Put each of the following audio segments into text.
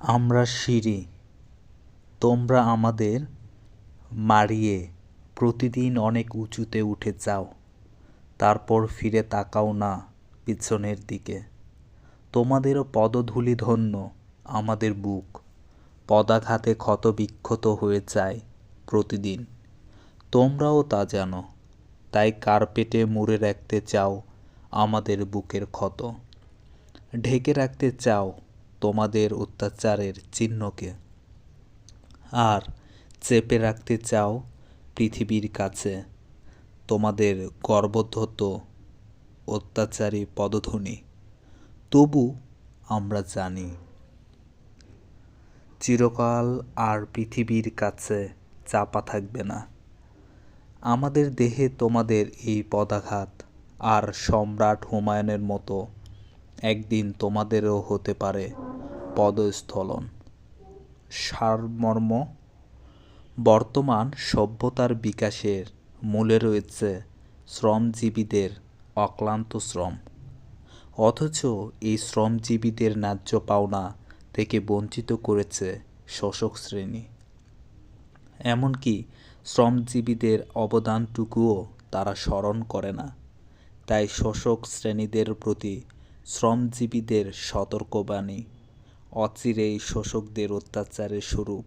আমরা সিঁড়ি, তোমরা আমাদের মারিয়ে প্রতিদিন অনেক উঁচুতে উঠে যাও, তারপর ফিরে তাকাও না পিছনের দিকে। তোমাদেরও পদধূলি ধন্য আমাদের বুক, পদাঘাতে ক্ষতবিক্ষত হয়ে যায় প্রতিদিন। তোমরাও তা জানো, তাই কার্পেটে মুড়ে রাখতে চাও আমাদের বুকের ক্ষত। ঢেকে রাখতে চাও তোমাদের অত্যাচারের চিহ্নকে। আর চেপে রাখতে চাও পৃথিবীর কাছে। তোমাদের গর্বধত অত্যাচারী পদধ্বনি। তবু আমরা জানি, চিরকাল আর পৃথিবীর কাছে চাপা থাকবে না। আমাদের দেহে তোমাদের এই পদাঘাত আর সম্রাট হুমায়ুনের মতো একদিন তোমাদেরও হতে পারে। পদস্থলন। সারমর্ম। বর্তমান সভ্যতার বিকাশের মূলে রয়েছে শ্রমজীবীদের অক্লান্ত শ্রম। অথচ এই শ্রমজীবীদের ন্যায্য পাওনা থেকে বঞ্চিত করেছে শোষক শ্রেণি। এমনকি শ্রমজীবীদের অবদানটুকুও তারা স্মরণ করে না। তাই শোষক শ্রেণীদের প্রতি শ্রমজীবীদের সতর্কবাণী অচিরেই শোষকদের অত্যাচারের স্বরূপ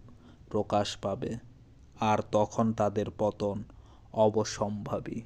প্রকাশ পাবে আর তখন তাদের পতন অবসম্ভাবী।